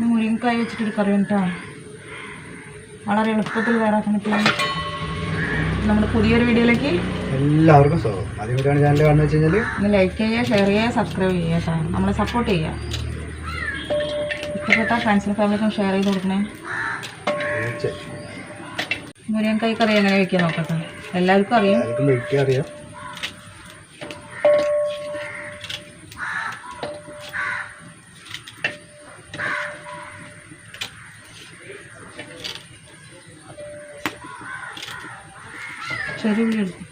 ഇത് മുരിങ്ങക്കായ വെച്ചിട്ടൊരു കറി കേട്ടോ. വളരെ എളുപ്പത്തിൽ പറ്റിയ നമ്മുടെ പുതിയൊരു വീഡിയോയിലേക്ക് എല്ലാവർക്കും സ്വാഗതം. ആദ്യമായിട്ടാണ് ചാനൽ കാണുന്നത് വെച്ച് കഴിഞ്ഞാൽ ഒന്ന് ലൈക്ക് ചെയ്യുക ഷെയർ ചെയ്യുക സബ്സ്ക്രൈബ് ചെയ്യുക കേട്ടോ. നമ്മളെ സപ്പോർട്ട് ചെയ്യുക. ഇഷ്ടപ്പെട്ട ഫ്രണ്ട്സിനും ഫാമിലിക്കും ഷെയർ ചെയ്ത് കൊടുക്കണേ. മുരിയൻ കറി എങ്ങനെ വെക്കാൻ നോക്കട്ടെ. എല്ലാവർക്കും അറിയാം. അറിയാം. ചെറിയ ഉള്ളി എടുക്കും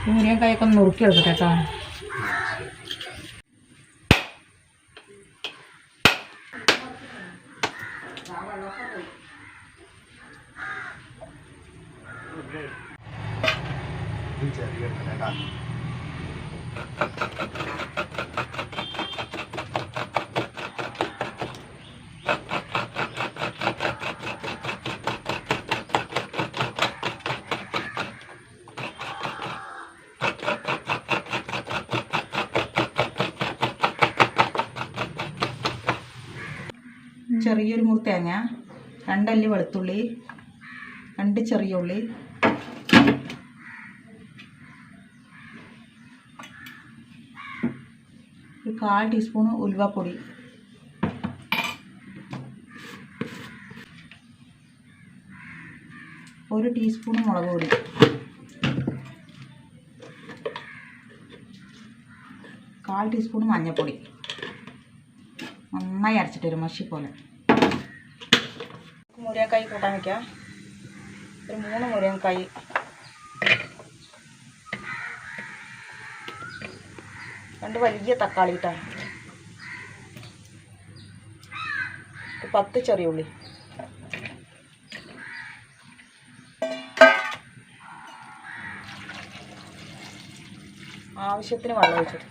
ഈ മുരിങ്ങക്കായൊക്കെ ഒന്ന് നുറുക്കി എടുക്കട്ടെ കേട്ടോ. ചെറിയ ചെറിയൊരു മുറി തേങ്ങ രണ്ടല്ലി വെളുത്തുള്ളി രണ്ട് ചെറിയ ഉള്ളി. ഒരു കാൽ ടീസ്പൂൺ ഉലുവപ്പൊടി. ഒരു ടീസ്പൂൺ മുളക് പൊടി. കാൽ ടീസ്പൂൺ മഞ്ഞൾപ്പൊടി നന്നായി അരച്ചിട്ട് വരും മഷി പോലെ. മുരിങ്ങക്കായ് കൂട്ടാൻ വയ്ക്കാം ഒരു മൂന്ന് മുരിങ്ങക്കായ് രണ്ട് വലിയ തക്കാളി ഇട്ടാണ് പത്ത് ചെറിയ ഉള്ളി. ആവശ്യത്തിന് വെള്ളം ഒഴിച്ചിട്ട്.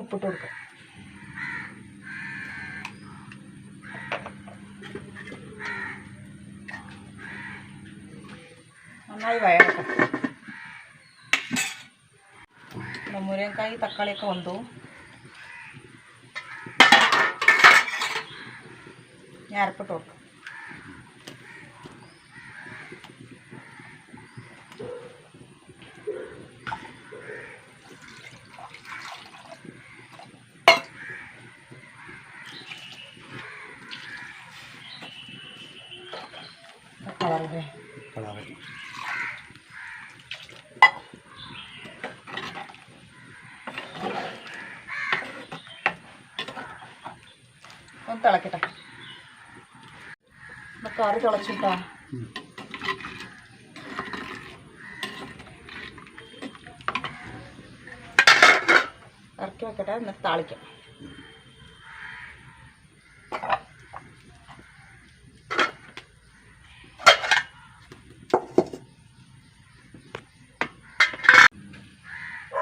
ഉപ്പിട്ട് കൊടുക്കാം. നന്നായി വയറട്ടെ പിന്നെ തക്കാളിയൊക്കെ വന്നു. ഞാൻ അരപ്പിട്ട് കൊടുക്കാം. ഒന്ന് തിളക്കട്ടെ. കറി തിളച്ചിട്ടാ. ഇറക്കി വെക്കട്ടെ എന്നിട്ട് താളിക്കാം.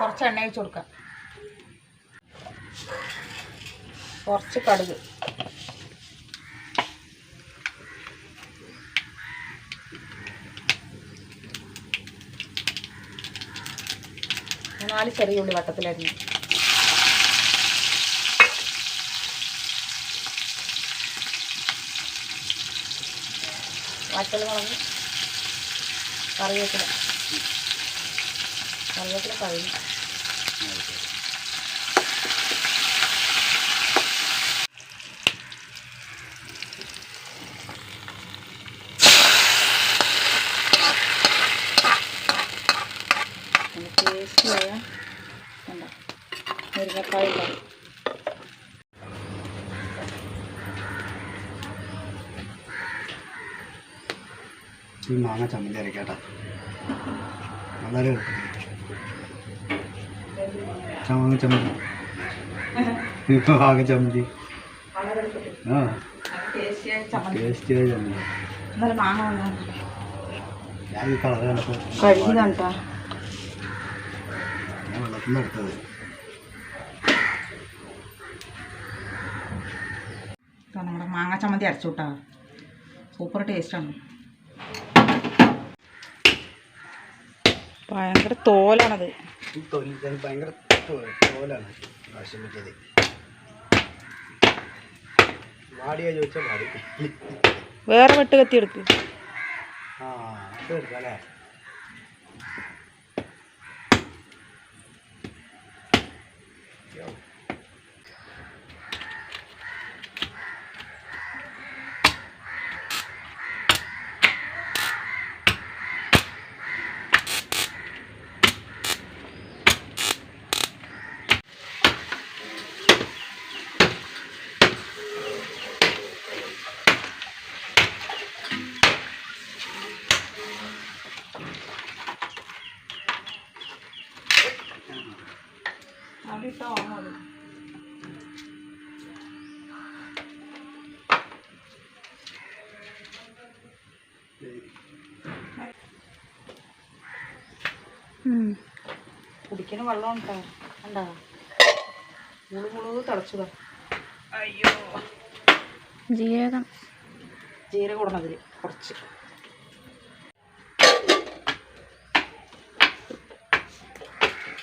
കുറച്ച് എണ്ണ ഒഴിച്ച് കൊടുക്കാം. കുറച്ച് കടുക്. നാല് ചെറിയ ഉള്ളി വട്ടത്തിലരിഞ്ഞു വറ്റൽ മുളക് കറിവേപ്പില. കറിവേപ്പില കഴിഞ്ഞു. ടേസ്റ്റിയായ കണ്ട മുരിങ്ങക്കായ കറി ഈ മാങ്ങ ചമ്മന്തി അരക്കാട്ടാ. വളരെ എളുപ്പത്തിൽ മാങ്ങ ചമ്മന്തി. മാങ്ങ ചമ്മന്തി ആ. ടേസ്റ്റിയായ ചമ്മന്തി. ഞാൻ ഈ കളർ കണ്ടപ്പോൾ കഴുകിയതാണ് ഇതാ നമ്മുടെ മാങ്ങ ചമ്മന്തി അരച്ചുവിട്ടാ സൂപ്പർ ടേസ്റ്റാണ്. ഭയങ്കര തോലാണത്. ഭയങ്കര തോലാണ് ആവശ്യം പറ്റിയത്. മാടിയാ ചോദിച്ചാൽ മാടി വേറെ വെട്ട് കത്തി എടുക്കും ആ അത് എടുക്കാം അല്ലേ? കുടിക്കുന്ന വെള്ളം ഉണ്ടോ ഉണ്ടോ മുളു മുളു തിളച്ചതാ. അയ്യോ. ജീരകം. ജീരകം ഇടണതിൽ കുറച്ച്.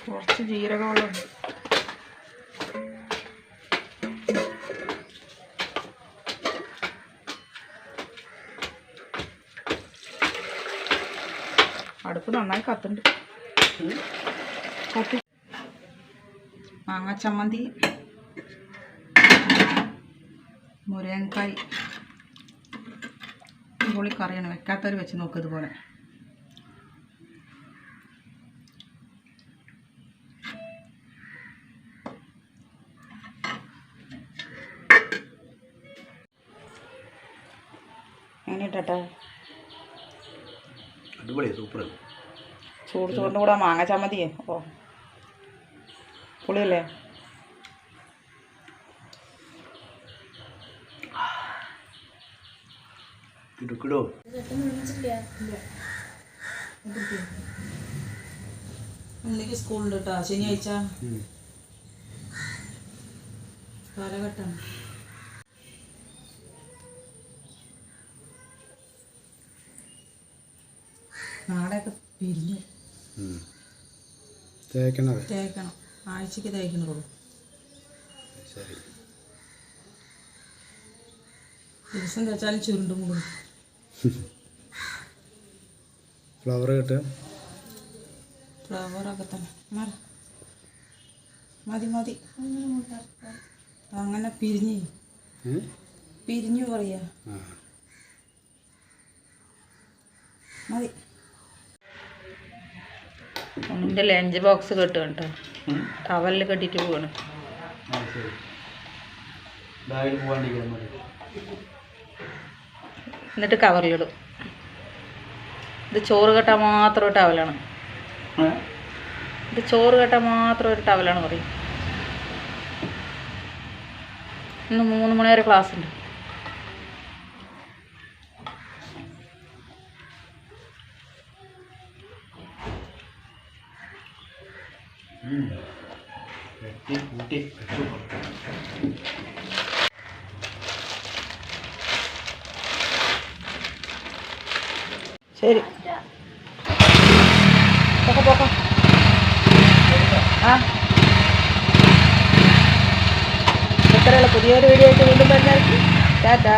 കുറച്ച് ജീരകമുള്ള അടുപ്പ് നന്നായി കത്തുണ്ട് മാങ്ങ ചമ്മന്തി മുരങ്ങക്കായ് പുളി കറിയാണ്. വെക്കാത്തവർ വെച്ച് നോക്കുക ഇതുപോലെ. അങ്ങനെ ഇട്ടട്ടെ അടിപൊളിയാണ് സൂപ്പർ ചൂട് ചൂടിന്റെ കൂടെ മാങ്ങ ചമ്മന്തിയേ. ഓ. പുളിയല്ലേ? കിടുക്കിടോ ഇന്നേക്ക് സ്കൂളുണ്ട് കേട്ടോ ശനിയാഴ്ച. കാലഘട്ടം. നാളെയൊക്കെ പിരിഞ്ഞു. തേക്കണത്? തേക്കണം. ആഴ്ചക്ക് തേക്കണുള്ളൂ ശരി. ദിവസം തേച്ചാലും ചുരുണ്ടും കൂടും. ഫ്ലവർ കിട്ടുക? ഫ്ലവറൊക്കെ തന്നെ. മതി മതി. അങ്ങനെ പിരിഞ്ഞ്. പിരിഞ്ഞു പറയാ. മതി. ഒന്നിന്റെ ലഞ്ച് ബോക്സ് കെട്ടുക കേട്ടോ. ടവലിൽ കെട്ടിട്ട് പോവാണ്. എന്നിട്ട് കവറിലിടും. ഇത് ചോറ് കെട്ടാൻ മാത്രം ഒരു ടവലാണ്. ഇത് ചോറ് കെട്ടാൻ മാത്രം ഒരു ടവലാണ് പറയും. ഇന്ന് മൂന്ന് മണി വരെ ക്ലാസ് ഉണ്ട് വെട്ടി കൂട്ടി വെച്ചു ശരി പോക്കോ പോക്കോ ആ ഇത്രയുള്ള പുതിയൊരു വീഡിയോ ആയിട്ട് വീണ്ടും വരുന്നതായിരിക്കും ടാറ്റാ